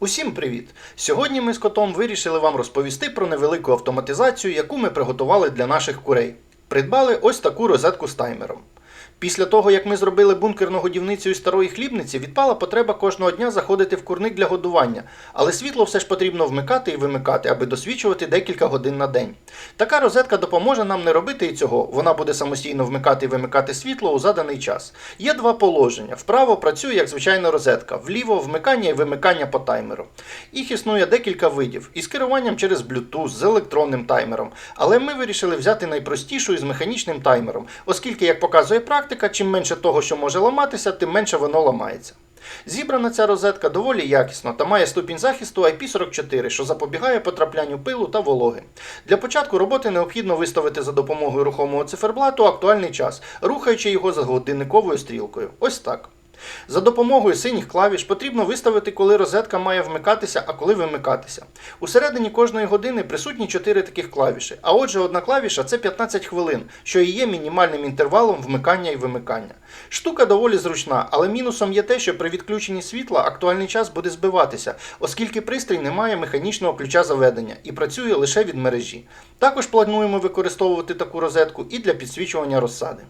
Усім привіт! Сьогодні ми з котом вирішили вам розповісти про невелику автоматизацію, яку ми приготували для наших курей. Придбали ось таку розетку з таймером. Після того, як ми зробили бункерну годівницю із старої хлібниці, відпала потреба кожного дня заходити в курник для годування, але світло все ж потрібно вмикати і вимикати, аби досвідчувати декілька годин на день. Така розетка допоможе нам не робити і цього. Вона буде самостійно вмикати і вимикати світло у заданий час. Є два положення: вправо працює як звичайна розетка, вліво вмикання і вимикання по таймеру. Їх існує декілька видів із керуванням через Bluetooth з електронним таймером. Але ми вирішили взяти найпростішу із механічним таймером, оскільки, як показує практика, чим менше того, що може ламатися, тим менше воно ламається. Зібрана ця розетка доволі якісно та має ступінь захисту IP44, що запобігає потраплянню пилу та вологи. Для початку роботи необхідно виставити за допомогою рухомого циферблату актуальний час, рухаючи його за годинниковою стрілкою. Ось так. За допомогою синіх клавіш потрібно виставити, коли розетка має вмикатися, а коли вимикатися. Усередині кожної години присутні 4 таких клавіші, а отже, одна клавіша це 15 хвилин, що і є мінімальним інтервалом вмикання і вимикання. Штука доволі зручна, але мінусом є те, що при відключенні світла актуальний час буде збиватися, оскільки пристрій не має механічного ключа заведення і працює лише від мережі. Також плануємо використовувати таку розетку і для підсвічування розсади.